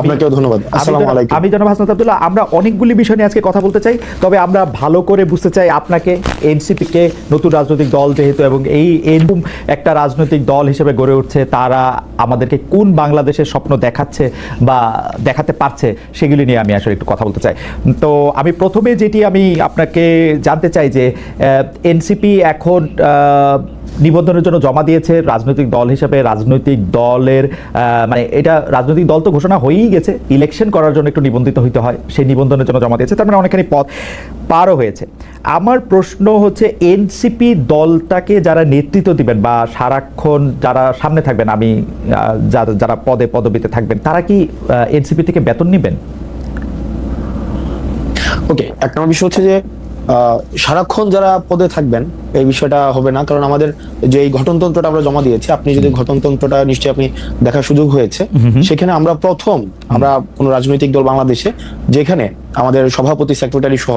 আপনাকেও ধন্যবাদ। আসসালামু আলাইকুম। আমি জনাব হাসনাত আব্দুল্লাহ আমরা অনেকগুলি বিষয় নিয়ে আজকে কথা বলতে চাই তবে আমরা ভালো করে বুঝতে চাই আপনাকে এনসিপি কে নতুন রাজনৈতিক দল যেহেতু এবং এই এরকম একটা রাজনৈতিক দল হিসেবে গড়ে উঠছে তারা আমাদেরকে কোন বাংলাদেশের স্বপ্ন দেখাচ্ছে বা দেখাতে পারছে সেগুলি নিয়ে আমি আসলে একটু কথা বলতে চাই। তো আমি প্রথমে যেটি আমি আপনাকে জানতে চাই যে এনসিপি এখন নিবন্ধনের জন্য জমা দিয়েছে রাজনৈতিক দল হিসেবে। রাজনৈতিক দলের মানে এটা রাজনৈতিক দল তো ঘোষণা হয়েই গেছে। ইলেকশন করার জন্য একটু নিবন্ধিত হইতে হয়। সেই নিবন্ধনের জন্য জমা দিয়েছে। তার মানে অনেকখানি পথ পারও হয়েছে। আমার প্রশ্ন হচ্ছে এনসিপি দলটাকে যারা নেতৃত্ব দিবেন বা সারাক্ষণ যারা সামনে থাকবেন, আমি যারা- যারা পদে পদবিতে থাকবেন, তারা কি এনসিপি থেকে বেতন নেবেন? ওকে এক নম্বর বিষয় হচ্ছে যে সারাক্ষণ যারা পদে থাকবেন এই বিষয়টা হবে না। কারণ আমাদের যে এই ঘটনতন্ত্রটা আমরা জমা দিয়েছি আপনি যদি ঘটনতন্ত্রটা নিশ্চয়ই আপনি দেখার সুযোগ হয়েছে। সেখানে আমরা প্রথম আমরা কোন রাজনৈতিক দল বাংলাদেশে যেখানে আমাদের সভাপতি সেক্রেটারি সহ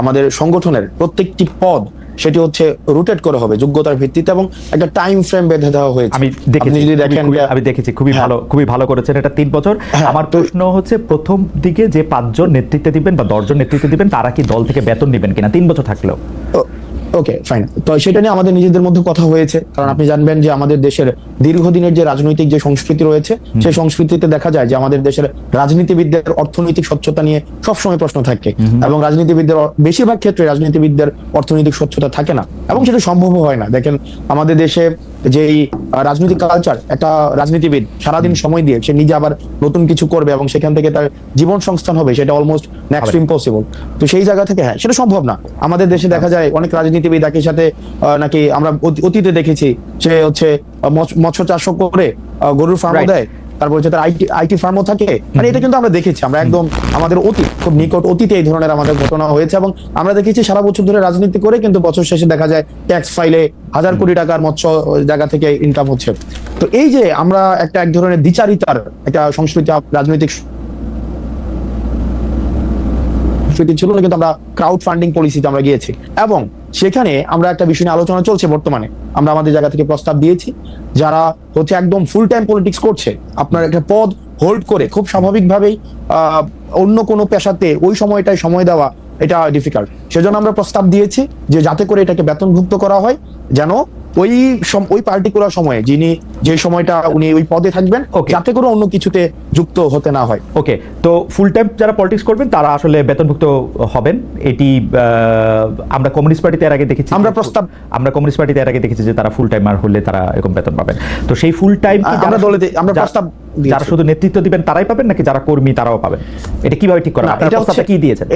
আমাদের সংগঠনের প্রত্যেকটি পদ সেটি হচ্ছে রোটেট করা হবে যোগ্যতার ভিত্তিতে এবং একটা টাইম ফ্রেম বেঁধে দেওয়া হয়েছে। আমি দেখেছি আপনি যদি দেখেন আমি দেখেছি খুবই হ্যাঁ। ভালো খুবই ভালো করেছেন এটা তিন বছর। হ্যাঁ, আমার প্রশ্ন হচ্ছে প্রথম দিকে যে পাঁচজন নেতৃত্ব দিবেন বা দশজন নেতৃত্বে দিবেন তারা কি দল থেকে বেতন নেবেন কিনা? তিন বছর থাকলেও। ওকে ফাইন তো সেটা নিয়ে আমাদের নিজেদের মধ্যে কথা হয়েছে। কারণ আপনি জানবেন যে আমাদের দেশের দীর্ঘদিনের যে রাজনৈতিক যে সংস্কৃতি রয়েছে সেই সংস্কৃতিতে দেখা যায় যে আমাদের দেশের রাজনীতিবিদদের অর্থনৈতিক স্বচ্ছতা নিয়ে সবসময় প্রশ্ন থাকে এবং রাজনীতিবিদদের বেশিরভাগ ক্ষেত্রে রাজনীতিবিদদের অর্থনৈতিক স্বচ্ছতা থাকে না এবং সেটা সম্ভব হয় না। দেখেন আমাদের দেশে যে এই আহ, রাজনৈতিক কালচার একটা রাজনীতিবিদ সারাদিন সময় দিয়ে সে নিজে আবার নতুন কিছু করবে এবং সেখান থেকে তার জীবন সংস্থান হবে সেটা অলমোস্ট নেক্সট ইম্পসিবল তো সেই জায়গা থেকে হ্যাঁ সেটা সম্ভব না। আমাদের দেশে দেখা যায় অনেক রাজনীতিবিদ একই সাথে নাকি আমরা অতীতে দেখেছি সে হচ্ছে মৎস্য- চাষ করে গরুর ফার্মও দেয় তারপর হচ্ছে তার আইটি আইটি ফার্মও থাকে। মানে এটা কিন্তু আমরা দেখেছি আমরা একদম আমাদের অতীত খুব নিকট অতীতে এই ধরনের আমাদের ঘটনা হয়েছে এবং আমরা দেখেছি সারা বছর ধরে রাজনীতি করে কিন্তু বছর শেষে দেখা যায় ট্যাক্স ফাইলে হাজার কোটি টাকার মৎস্য জায়গা থেকে ইনকাম হচ্ছে। তো এই যে আমরা একটা এক ধরনের দ্বিচারিতার একটা সংস্কৃতি রাজনৈতিক সংস্কৃতি ছিল না কিন্তু আমরা ক্রাউড ফান্ডিং পলিসিতে আমরা গিয়েছি। এবং সেখানে আমরা একটা বিষয় নিয়ে আলোচনা চলছে বর্তমানে। আমরা আমাদের জায়গা থেকে প্রস্তাব দিয়েছি, যারা হচ্ছে একদম ফুল টাইম পলিটিক্স করছে, আপনার একটা পদ হোল্ড করে খুব স্বাভাবিকভাবেই অন্য কোনো পেশাতে ওই সময়টায় সময় দেওয়া এটা ডিফিকাল্ট সেজন্য আমরা প্রস্তাব দিয়েছি যে যাতে করে এটাকে বেতনভুক্ত করা হয়, যেন ওই ওই পার্টিকুলার সময়ে যিনি যে সময়টা উনি ওই পদে থাকবেন যাতে করে অন্য কিছুতে যুক্ত হতে না হয়। ওকে তো ফুল টাইম যারা পলিটিক্স করবেন তারা আসলে বেতনভুক্ত হবেন। এটি আমরা কমিউনিস্ট পার্টিতে এর আগে দেখেছি আমরা প্রস্তাব- আমরা কমিউনিস্ট পার্টিতে এর আগে দেখেছি যে তারা ফুল টাইম আর হলে তারা এরকম বেতন পাবেন। তো সেই ফুল টাইম আমরা দলে আমরা প্রস্তাব যারা শুধু নেতৃত্ব দিবেন তারাই পাবেন নাকি যারা কর্মী তারাও পাবেন? এটা কীভাবে ঠিক করা আপনারা প্রস্তাবটা কি দিয়েছেন?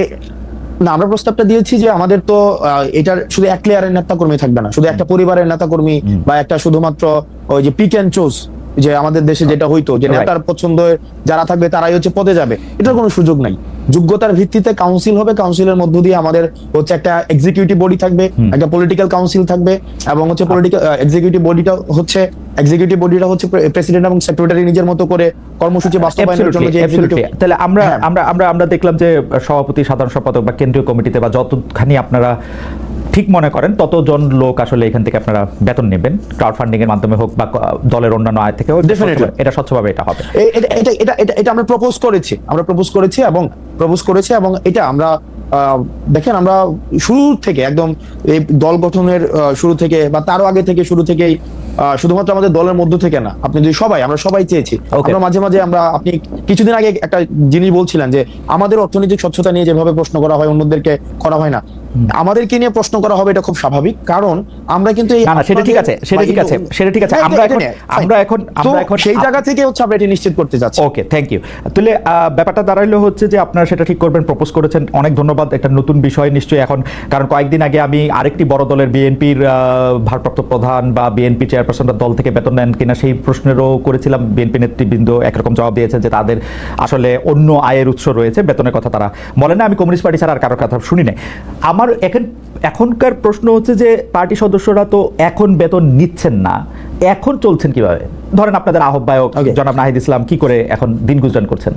না আমরা প্রস্তাবটা দিয়েছি যে আমাদের তো আহ, এটার শুধু এক লেয়ারের নেতা কর্মী থাকবে না শুধু একটা পরিবারের নেতা কর্মী বা একটা শুধুমাত্র ওই যে পিক অ্যান্ড চুজ যে আমাদের দেশে যেটা হইতো যে নেতার পছন্দ যারা থাকবে তারাই হচ্ছে পদে যাবে। এটার কোনো সুযোগ নাই। যোগ্যতার ভিত্তিতে কাউন্সিল হবে কাউন্সিলের মধ্য দিয়ে আমাদের হচ্ছে একটা এক্সিকিউটিভ বডি থাকবে একটা পলিটিক্যাল কাউন্সিল থাকবে এবং হচ্ছে পলিটিক্যাল এক্সিকিউটিভ বডিটা হচ্ছে এক্সিকিউটিভ বডিটা হচ্ছে প্রেসিডেন্ট এবং সেক্রেটারি নিজের মতো করে কর্মসূচি বাস্তবায়নের জন্য যে তাহলে আমরা হ্যাঁ। আমরা আমরা আমরা দেখলাম যে সভাপতি সাধারণ সম্পাদক বা কেন্দ্রীয় কমিটিতে বা যতখানি আপনারা ঠিক মনে করেন ততজন লোক আসলে এখান থেকে আপনারা বেতন নেবেন ক্রাউড ফান্ডিং এর মাধ্যমে হোক বা দলের অন্যান্য আয় থেকে হোক এটা স্বচ্ছভাবে এটা হবে। এটা এটা এটা আমরা প্রপোজ করেছি আমরা প্রপোজ করেছি এবং প্রপোজ করেছি এবং এটা আমরা আহ, দেখেন আমরা শুরু থেকে একদম এই দল গঠনের শুরু থেকে বা তারও আগে থেকে শুরু থেকেই শুধুমাত্র আমাদের দলের মধ্য থেকে না আপনি যদি সবাই আমরা সবাই চেয়েছি। আমরা মাঝে মাঝে আমরা আপনি কিছুদিন আগে একটা জিনিস বলছিলেন যে আমাদের অর্থনৈতিক স্বচ্ছতা নিয়ে যেভাবে প্রশ্ন করা হয় অন্যদেরকে করা হয় না। আমাদেরকে নিয়ে প্রশ্ন করা হবে এটা খুব স্বাভাবিক কারণ আমরা কিন্তু সেটা ঠিক আছে, সেটা ঠিক আছে, সেটা ঠিক আছে। আমরা এখন- আমরা এখন- আমরা এখন- সেই জায়গা থেকে হচ্ছে আমরা এটি নিশ্চিত করতে যাচ্ছি ওকে থ্যাংক ইউ তাহলে ব্যাপারটা দাঁড়াইলো হচ্ছে যে আপনারা সেটা ঠিক করবেন প্রপোজ করেছেন অনেক ধন্যবাদ একটা নতুন বিষয় নিশ্চয়ই এখন কারণ কয়েকদিন আগে আমি আরেকটি বড় দলের বিএনপির ভারপ্রাপ্ত প্রধান বা বিএনপি চেয়ারপারসনরা দল থেকে বেতন নেন কিনা সেই প্রশ্নেরও করেছিলাম বিএনপি নেতৃবৃন্দ একরকম জবাব দিয়েছেন যে তাদের আসলে অন্য আয়ের উৎস রয়েছে বেতনের কথা তারা বলেন না। আমি কমিউনিস্ট পার্টি ছাড়া আর কারোর কথা শুনি নাই আমার এখন এখনকার প্রশ্ন হচ্ছে যে পার্টি সদস্যরা তো এখন বেতন নিচ্ছেন না এখন চলছেন কীভাবে? ধরেন আপনাদের আহ্বায়ক জনাব নাহিদ ইসলাম কি করে এখন দিন গুজরান করছেন?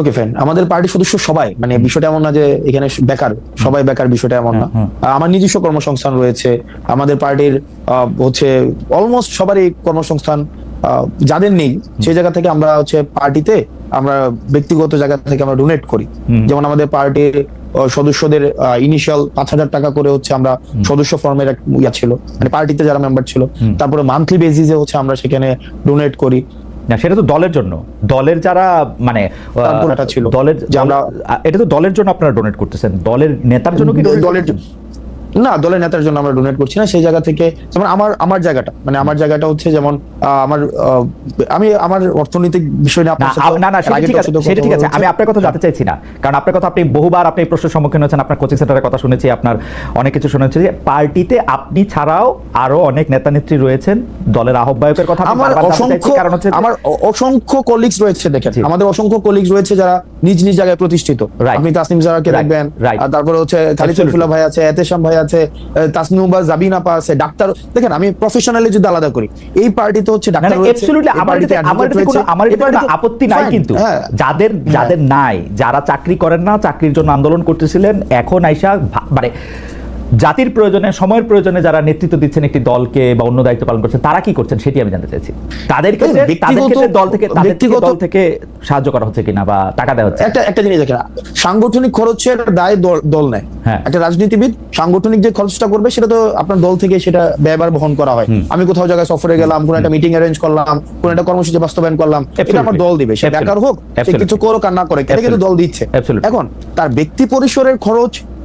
ওকে ফ্যান আমাদের পার্টির সদস্য সবাই মানে বিষয়টা এমন না যে এখানে বেকার সবাই বেকার বিষয়টা এমন না। আমার নিজস্ব কর্মসংস্থান রয়েছে আমাদের পার্টির হচ্ছে অলমোস্ট সবারই কর্মসংস্থান যাদের নেই সেই জায়গা থেকে আমরা হচ্ছে পার্টিতে আমরা ব্যক্তিগত জায়গা থেকে আমরা ডোনেট করি। যেমন আমাদের পার্টির সদস্যদের ইনিশিয়াল পাঁচ হাজার টাকা করে হচ্ছে আমরা সদস্য ফর্মের এক ইয়া ছিল মানে পার্টিতে যারা মেম্বার ছিল তারপরে মান্থলি বেসিসে হচ্ছে আমরা সেখানে ডোনেট করি। না সেটা তো দলের জন্য। দলের যারা মানে ছিল, দলের এটা তো দলের জন্য আপনারা ডোনেট করতেছেন। দলের নেতার জন্য কি দলের করতেছেন? না দলের নেতার জন্য আমরা ডোনেট করছি না সেই জায়গা থেকে যেমন আমার আমার জায়গাটা মানে আমার জায়গাটা হচ্ছে যেমন আমার আমি আমার অর্থনৈতিক বিষয় না সেটা ঠিক আছে সেটা কথা ঠিক আছে আমি আপনার কথা জানতে চাইছি না কারণ আপনার কথা আপনি বহুবার আপনি প্রশ্নের সম্মুখীন হয়েছেন আপনার কোচিং সেন্টারের কথা শুনেছি আপনার অনেক কিছু শুনেছি যে পার্টিতে আপনি ছাড়াও আরও অনেক নেতা নেত্রী রয়েছেন দলের আহ্বায়কের কথা আমার অসংখ্য কারণ হচ্ছে আমার অসংখ্য কলিগস রয়েছে দেখেন জি। আমাদের অসংখ্য কলিগস রয়েছে যারা নিজ নিজ জায়গায় প্রতিষ্ঠিত. আপনি তাসনিম জারাকে দেখবেন তারপরে হচ্ছে খালিদ Absolutely. শরীফুল্লাহ ভাই আছে এতেশাম ভাই আছে তাসনুবা জাবিনা পা আছে ডাক্তার দেখেন আমি প্রফেশনালি যদি আলাদা করি এই পার্টিতে হচ্ছে ডাক্তার আমার আপত্তি নাই কিন্তু হ্যাঁ। যাদের যাদের নাই যারা চাকরি করেন না চাকরির জন্য আন্দোলন করতেছিলেন এখন আইসা মানে জাতির প্রয়োজনে সময়ের প্রয়োজনে যারা নেতৃত্ব দিচ্ছেন একটি দলকে বা অন্য দায়িত্ব পালন করছেন তারা কি করছেন সেটি আমি জানতে চাইছি তাদের ক্ষেত্রে তাদের ক্ষেত্রে দল থেকে ব্যক্তিগত- দল থেকে সাহায্য করা হচ্ছে কিনা বা টাকা দেওয়া হচ্ছে একটা একটা জিনিস দেখেন সাংগঠনিক খরচের দায় দল নেয়। হ্যাঁ। একটা রাজনীতিবিদ সাংগঠনিক যে খরচটা করবে সেটা তো আপনার দল থেকে সেটা ব্যয়বার বহন করা হয়। আমি কোথাও জায়গায় সফরে গেলাম কোন একটা মিটিং অ্যারেঞ্জ করলাম কোন একটা কর্মসূচি বাস্তবায়ন করলাম এটা আমার দল দিবে সে. বেকার হোক সে কিছু করুক আর না করে কিন্তু দল দিচ্ছে। এখন তার ব্যক্তি পরিসরের খরচ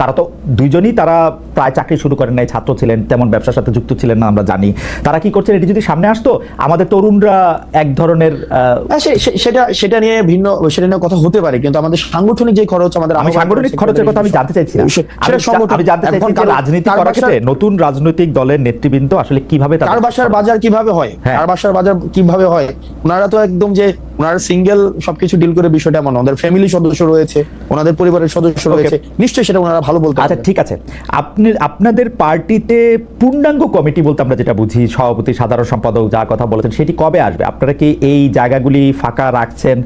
তারা তো দুইজনই তারা প্রায় চাকরি শুরু করেন নাই ছাত্র ছিলেন তেমন ব্যবসার সাথে যুক্ত ছিলেন না আমরা জানি। তারা কি করছেন? এটি যদি সামনে আসতো আমাদের তরুণরা এক ধরনের হ্যাঁ, সেটা সেটা নিয়ে ভিন্ন সেটা নিয়ে কথা হতে পারে কিন্তু আমাদের সাংগঠনিক যে খরচ আমাদের আমি সাংগঠনিক খরচের কথা আমি জানতে চাইছি আমি জানতে চাইছি যে রাজনীতি কার করার ক্ষেত্রে নতুন রাজনৈতিক দলের নেতৃবৃন্দ আসলে কীভাবে কার বাসার বাজার কীভাবে হয়? হ্যাঁ। কার বাসার বাজার কীভাবে হয়? ওনারা তো একদম যে ওনারা সিঙ্গেল সবকিছু ডিল করে বিষয়টা এমন। ওনাদের ফ্যামিলি সদস্য রয়েছে ওনাদের পরিবারের সদস্য রয়েছে। নিশ্চয়ই সেটা ওনারা ভালো বলতে আচ্ছা ঠিক আছে। আপনি আপনাদের পার্টিতে পূর্ণাঙ্গ কমিটি বলতে আমরা যেটা বুঝি সভাপতি সাধারণ সম্পাদক যা কথা বলেছেন সেটি কবে আসবে? আপনারা কি এই জায়গাগুলি ফাঁকা রাখছেন?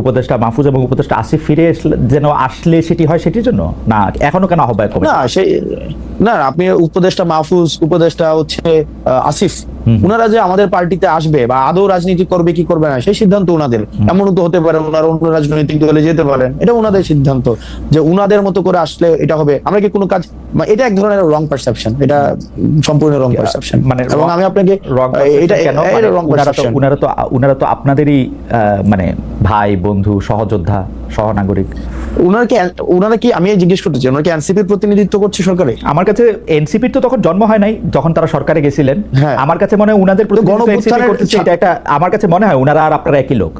উপদেষ্টা মাহফুজ এবং উপদেষ্টা আসিফ ফিরে যেন আসলে সেটি হয় সেটির জন্য? না এখনও কেন আহ্বায়ক না সেই না আপনি উপদেষ্টা মাহফুজ উপদেষ্টা হচ্ছে আসিফ। ওনারা যে আমাদের পার্টিতে আসবে বা আদৌ রাজনীতি করবে কি করবে না সেই সিদ্ধান্ত ওনাদের এমনও তো হতে পারে ওনারা অন্য রাজনৈতিক দলে যেতে পারেন। এটা ওনাদের সিদ্ধান্ত। যে ওনাদের মতো করে আসলে এটা হবে আমরা কি কোনো কাজ এটা এক ধরনের রং পারসেপশন এটা সম্পূর্ণ রং পারসেপশন মানে এবং আমি আপনাকে এটা কেন? এটা মানে রং পারসেপশন উনারা তো উনারা তো আপনাদেরই মানে ভাই বন্ধু সহযোদ্ধা সহনাগরিক। ওনারা কি ওনারা কি আমি জিজ্ঞেস করতে চাই ওনারা কি এনসিপির প্রতিনিধিত্ব করছে সরকারে? আমার কাছে এনসিপির তো তখন জন্ম হয় নাই যখন তারা সরকারে গেছিলেন। হ্যাঁ। আমার কাছে মনে হয় উনাদের প্রতিনিধিত্ব করতেছে, এটা একটা আমার কাছে মনে হয় উনারা আর আপনারা একই লোক।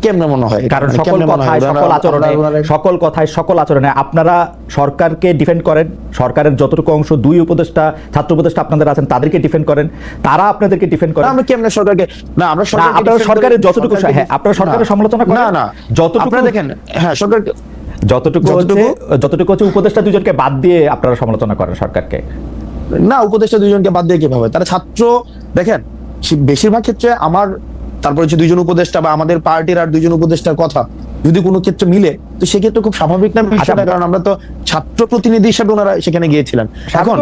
কেমনে মনে হয়? কারণ সকল কথায় সকল আচরণে সকল কথায় সকল আচরণে আপনারা সরকারকে ডিফেন্ড করেন সরকারের যতটুকু অংশ দুই উপদেষ্টা ছাত্র উপদেষ্টা আপনাদের আছেন তাদেরকে ডিফেন্ড করেন তারা আপনাদেরকে ডিফেন্ড করেন। আমরা কেমনে সরকারকে না আমরা আপনারা সরকারের যতটুকু হ্যাঁ আপনারা সরকারের সমালোচনা করেন না না। যতটুকু আপনারা দেখেন হ্যাঁ সরকার যতটুকু হচ্ছে যতটুকু- হচ্ছে উপদেষ্টা দুজনকে বাদ দিয়ে আপনারা সমালোচনা করেন সরকারকে। না উপদেষ্টা দুইজনকে বাদ দিয়ে কীভাবে? তারা ছাত্র দেখেন বেশিরভাগ ক্ষেত্রে আমার তারপর হচ্ছে দুইজন উপদেষ্টা বা আমাদের পার্টির আর দুইজন উপদেষ্টার কথা। যদি কোনো ক্ষেত্রে মিলে তো সেক্ষেত্রে খুব স্বাভাবিক না বিষয়টা আচ্ছা। কারণ আমরা তো ছাত্র প্রতিনিধি হিসেবে ওনারা সেখানে গিয়েছিলেন এখন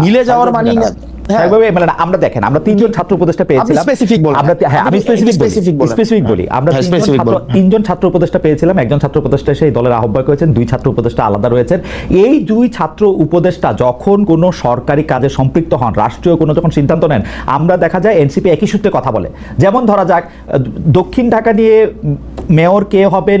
মিলে যাওয়ার মানে না। হ্যাঁ না। আমরা দেখেন আমরা তিনজন ছাত্র উপদেষ্টা পেয়েছিলাম specific আমরা হ্যাঁ আমি আপনি স্পেসিফিক specific স্পেসিফিক বলি আমরা তিনজন ছাত্র- বলেন। তিনজন ছাত্র উপদেষ্টা পেয়েছিলাম একজন ছাত্র উপদেষ্টা সেই দলের আহ্বায়ক হয়েছেন দুই ছাত্র উপদেষ্টা আলাদা রয়েছেন এই দুই ছাত্র উপদেষ্টা যখন কোনো সরকারি কাজে সম্পৃক্ত হন রাষ্ট্রীয় কোনো যখন সিদ্ধান্ত নেন আমরা দেখা যায় এনসিপি একই সূত্রে কথা বলে যেমন ধরা যাক দক্ষিণ ঢাকা নিয়ে মেয়র কে হবেন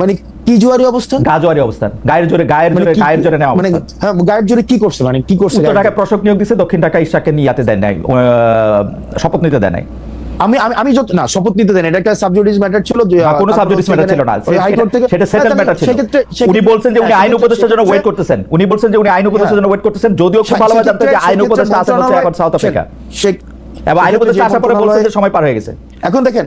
মানে কি জুয়ারি অবস্থান? গাজোয়ারি অবস্থান। গায়ের জোরে গায়ের মানে জোরে গায়ের জোরে নেওয়া মানে হ্যাঁ গায়ের জোরে কি করছে? মানে কি করছে উত্তর ঢাকায় প্রশক নিয়োগ দিচ্ছে দক্ষিণ ঢাকায় ইশাককে নিয়াতে দেয় নাই। শপথ নিতে দেয় নাই। আমি আমি আমি যত না শপথ নিতে দেন এটা একটা সাবজুডিস ম্যাটার ছিল যে কোনো হচ্ছে ম্যাটার ছিল না। হাইকোর্ট থেকে সেটা সেটেল ম্যাটার ছিল। উনি বলছেন যে উনি আইন উপদেষ্টার জন্য ওয়েট করতেছেন। উনি বলছেন যে উনি আইন উপদেষ্টার জন্য ওয়েট করতেছেন। যদিও খুব ভালোভাবে জানতেন যে আইন উপদেষ্টা আছেন হচ্ছে এখন সাউথ আফ্রিকা এবং আইন উপদেষ্টা আসার পরে বলছেন যে সময় পার হয়ে গেছে। এখন দেখেন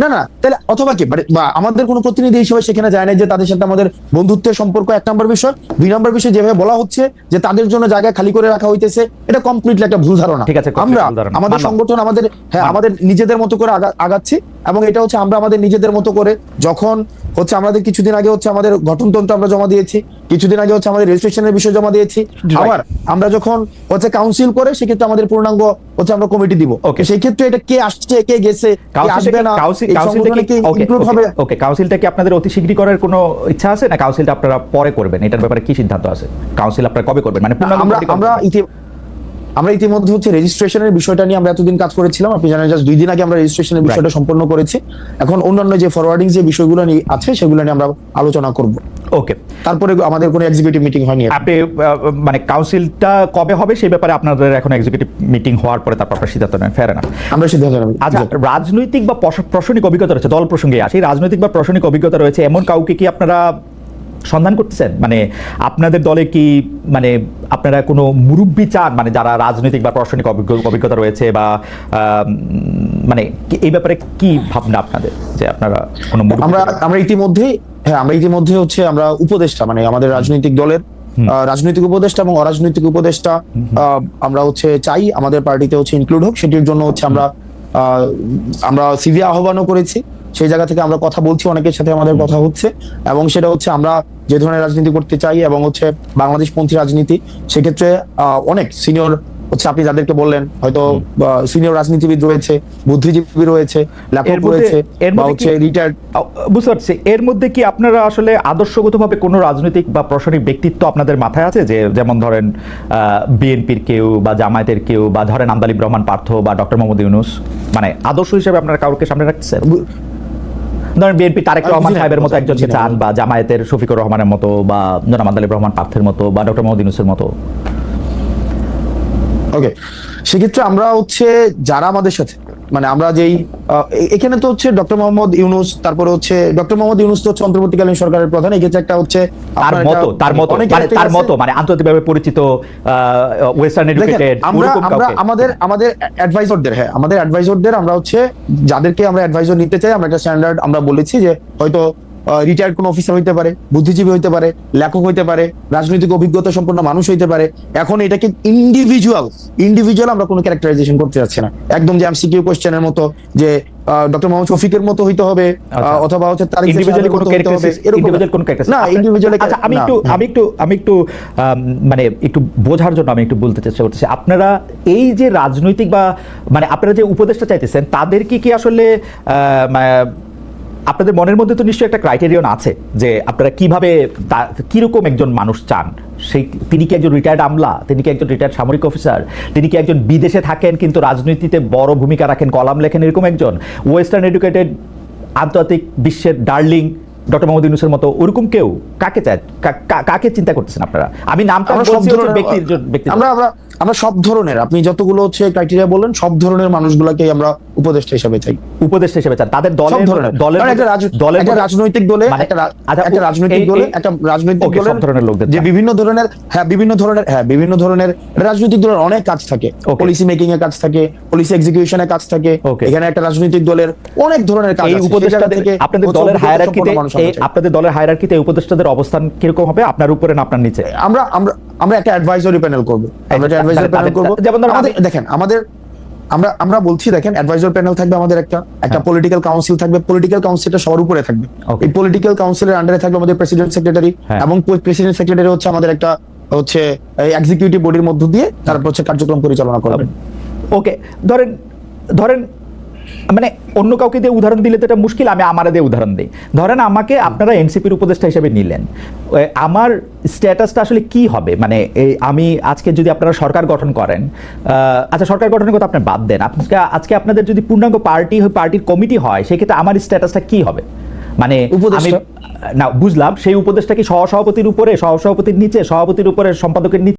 না না তাহলে অথবা কি? মানে বা আমাদের কোনো প্রতিনিধি হিসেবে সেখানে যায় না যে তাদের সাথে আমাদের বন্ধুত্বের সম্পর্ক এক নম্বর বিষয়। দুই নম্বর বিষয় যেভাবে বলা হচ্ছে যে তাদের জন্য জায়গা খালি করে রাখা হইতেছে এটা কমপ্লিটলি একটা ভুল ধারণা। ঠিক আছে, আমরা আমাদের সংগঠন আমাদের হ্যাঁ আমাদের নিজেদের মতো করে আগা- আগাচ্ছি। এবং এটা হচ্ছে আমরা আমাদের নিজেদের মতো করে যখন হচ্ছে আমাদের কিছুদিন আগে হচ্ছে আমাদের গঠনতন্ত্র আমরা জমা দিয়েছি কিছুদিন আগে হচ্ছে আমাদের রেজিস্ট্রেশনের বিষয় জমা দিয়েছি। আবার আমরা যখন হচ্ছে কাউন্সিল করে সেক্ষেত্রে আমাদের পূর্ণাঙ্গ হচ্ছে আমরা কমিটি দিব। Okay. সেই ক্ষেত্রে এটা কে আসছে কে গেছে আসবে না ওকে হবে? ওকে কাউন্সিলটা কি আপনাদের অতি শীঘ্রই করার কোনো ইচ্ছা আছে? না কাউন্সিলটা আপনারা পরে করবেন? এটার ব্যাপারে কি সিদ্ধান্ত আছে? কাউন্সিল আপনারা কবে করবেন? মানে আমরা আমরা আমরা ইতিমধ্যে হচ্ছে রেজিস্ট্রেশনের বিষয়টা নিয়ে আমরা এতদিন কাজ করেছিলাম। আপনি জানেন জাস্ট দুই দিন আগে আমরা রেজিস্ট্রেশনের বিষয়টা সম্পন্ন করেছি। এখন অন্যান্য যে ফরওয়ার্ডিং যে বিষয়গুলো নিয়ে আছে সেগুলো নিয়ে আমরা আলোচনা করব। ওকে তারপরে আমাদের কোনো এক্সিকিউটিভ মিটিং হয়নি। আপনি মানে কাউন্সিলটা কবে হবে সেই ব্যাপারে আপনাদের এখন এক্সিকিউটিভ মিটিং হওয়ার পরে তারপর আপনারা সিদ্ধান্ত নেন। ফের না আমরা সিদ্ধান্ত নেব। আচ্ছা রাজনৈতিক বা প্রশ- প্রশাসনিক অভিজ্ঞতা রয়েছে দল প্রসঙ্গে আসি রাজনৈতিক বা প্রশাসনিক অভিজ্ঞতা রয়েছে এমন কাউকে কি আপনারা সন্ধান করতেছেন? মানে আপনাদের দলে কি মানে আপনারা কোনো মুরব্বী চান? মানে যারা রাজনৈতিক বা প্রশাসনিক অভিজ্ঞ- অভিজ্ঞতা রয়েছে বা মানে এই ব্যাপারে কি ভাবনা আপনাদের যে আপনারা কোনো আমরা আমরা ইতিমধ্যে হ্যাঁ আমরা ইতিমধ্যে হচ্ছে আমরা উপদেষ্টা মানে আমাদের রাজনৈতিক দলের রাজনৈতিক উপদেষ্টা এবং অরাজনৈতিক উপদেষ্টা আহ, আমরা হচ্ছে চাই আমাদের পার্টিতে হচ্ছে ইনক্লুড হোক। সেটির জন্য হচ্ছে আমরা আহ, আমরা সিভি আহ্বানও করেছি। সেই জায়গা থেকে আমরা কথা বলছি অনেকের সাথে আমাদের কথা হচ্ছে। এবং সেটা হচ্ছে আমরা যে ধরনের রাজনীতি করতে চাই এবং হচ্ছে বাংলাদেশ পন্থী রাজনীতি সেক্ষেত্রে অনেক সিনিয়র হচ্ছে আপনি যাদেরকে বললেন হয়তো সিনিয়র রাজনীতিবিদ রয়েছে বুদ্ধিজীবী রয়েছে লেখক রয়েছে বা হচ্ছে রিটায়ার্ড বুঝতে পারছি। এর মধ্যে কি আপনারা আসলে আদর্শগতভাবে কোনো রাজনৈতিক বা প্রশাসনিক ব্যক্তিত্ব আপনাদের মাথায় আছে? যে যেমন ধরেন বিএনপির কেউ বা জামায়াতের কেউ বা ধরেন আন্দালিব রহমান পার্থ বা ডক্টর মোহাম্মদ ইউনুস মানে আদর্শ হিসেবে আপনারা কাউকে সামনে রাখছেন ধরেন বিএনপি তারেক রহমান সাহেবের মতো একজনকে চান বা জামায়াতের শফিকুর রহমানের মতো বা জনাব আন্দালিব রহমান পার্থের মতো বা ডক্টর মোহাম্মদ ইউনুসের মতো। ওকে সেক্ষেত্রে আমরা হচ্ছে যারা আমাদের সাথে মানে আমরা যেই এখানে তো হচ্ছে ডক্টর মোহাম্মদ ইউনুস তারপরে হচ্ছে ডক্টর মোহাম্মদ ইউনুস তো হচ্ছে অন্তর্বর্তীকালীন সরকারের প্রধান এক্ষেত্রে একটা হচ্ছে তার মতো তার মতো মানে তার মতো মানে আন্তর্জাতিকভাবে পরিচিত ওয়েস্টার্ন এডুকেটেড আমরা আমরা আমাদের আমাদের অ্যাডভাইজারদের হ্যাঁ আমাদের অ্যাডভাইজারদের আমরা হচ্ছে যাদেরকে আমরা অ্যাডভাইজার নিতে চাই আমরা একটা স্ট্যান্ডার্ড আমরা বলেছি যে হয়তো রিটায়ার্ড কোন অফিসার হইতে পারে বুদ্ধিজীবী হইতে পারে লেখক হইতে পারে রাজনৈতিক অভিজ্ঞতা সম্পন্ন মানুষ হইতে পারে। এখন এটাকে ইন্ডিভিজুয়াল ইন্ডিভিজুয়াল আমরা কোনো ক্যারেক্টারাইজেশন করতে যাচ্ছি না। একদম যে এমসিকিউ কোশ্চেনের মতো যে ডক্টর মোহাম্মদ শফিকের মতো হইতে হবে আচ্ছা। অথবা হচ্ছে তারিক ইন্ডিভিজুয়ালি কোনো ইন্ডিভিজুয়াল কোনো ক্যারেক্টার না ইন্ডিভিজুয়ালি আচ্ছা আমি একটু আমি একটু আমি একটু মানে একটু বোঝার জন্য আমি একটু বলতে চেষ্টা করতেছি। আপনারা এই যে রাজনৈতিক বা মানে আপনারা যে উপদেশটা চাইতেছেন তাদের কি কি আসলে আপনাদের মনের মধ্যে তো নিশ্চয়ই একটা ক্রাইটেরিয়ন আছে যে আপনারা কীভাবে কীরকম একজন মানুষ চান? সেই তিনি কি একজন রিটায়ার্ড আমলা? তিনি কি একজন রিটায়ার্ড সামরিক অফিসার তিনি কি একজন বিদেশে থাকেন কিন্তু রাজনীতিতে বড় ভূমিকা রাখেন কলাম লেখেন এরকম একজন? ওয়েস্টার্ন এডুকেটেড আন্তর্জাতিক বিশ্বের ডার্লিং ডক্টর মোহাম্মদ ইউনুসের মতো ওরকম কেউ? কাকে চায়? কাকে চিন্তা করতেছেন আপনারা? আমি নামটা বলছি ব্যক্তির ব্যক্তির আমরা আমরা আমরা সব ধরনের আপনি যতগুলো হচ্ছে ক্রাইটেরিয়া বললেন সব ধরনের মানুষগুলোকে আমরা উপদেষ্টা হিসেবে চাই। উপদেষ্টা হিসেবে চান। তাদের দলের ধরনের। দলের একটা দলের একটা রাজনৈতিক দলে মানে- একটা আচ্ছা, একটা রাজনৈতিক দলে একটা রাজনৈতিক দলের ধরনের লোকদের যে বিভিন্ন ধরনের হ্যাঁ বিভিন্ন ধরনের হ্যাঁ বিভিন্ন ধরনের রাজনৈতিক দলের অনেক কাজ থাকে। পলিসি মেকিং এর কাজ থাকে পলিসি এক্সিকিউশনের কাজ থাকে। এখানে একটা রাজনৈতিক দলের অনেক ধরনের কাজ এই সেই থেকে আপনাদের দলের হায়ারার্কিতে চাই। আপনাদের দলের হায়ারার্কিতে উপদেষ্টাদের অবস্থান কীরকম হবে? আপনার উপরে না আপনার নিচে? আমরা আমরা আমরা একটা অ্যাডভাইজরি প্যানেল করব। আমরা অ্যাডভাইজরি প্যানেল করব? যেমন আমাদের দেখেন আমাদের আমরা আমরা বলছি দেখেন অ্যাডভাইজার প্যানেল থাকবে আমাদের একটা একটা। পলিটিক্যাল কাউন্সিল থাকবে। পলিটিক্যাল কাউন্সিলটা সবার উপরে থাকবে। এই পলিটিক্যাল কাউন্সিলের আন্ডারে থাকবে আমাদের প্রেসিডেন্ট সেক্রেটারি হ্যাঁ। এবং প্রেসিডেন্ট সেক্রেটারি হচ্ছে আমাদের একটা হচ্ছে এক্সিকিউটিভ বডির মধ্য দিয়ে তারপর হচ্ছে কার্যক্রম পরিচালনা করবে ওকে ধরেন ধরেন মানে অন্য কাউকে দিয়ে উদাহরণ দিলে তো এটা মুশকিল আমি আমার দিয়ে উদাহরণ দিই। ধরেন আমাকে আপনারা এনসিপির উপদেষ্টা হিসেবে নিলেন। আমার স্ট্যাটাসটা আসলে কি হবে? মানে এই আমি আজকে যদি আপনারা সরকার গঠন করেন আচ্ছা সরকার গঠনের কথা আপনি বাদ দেন। আজকে আজকে আপনাদের যদি পূর্ণাঙ্গ পার্টি পার্টির কমিটি হয় সেক্ষেত্রে আমার স্ট্যাটাসটা কি হবে? মানে আমি না বুঝলাম সেই উপদেশটা কি সহসভাপতির উপরে সহসভাপতির নিচে সভাপতির উপরে সম্পাদকের নিচে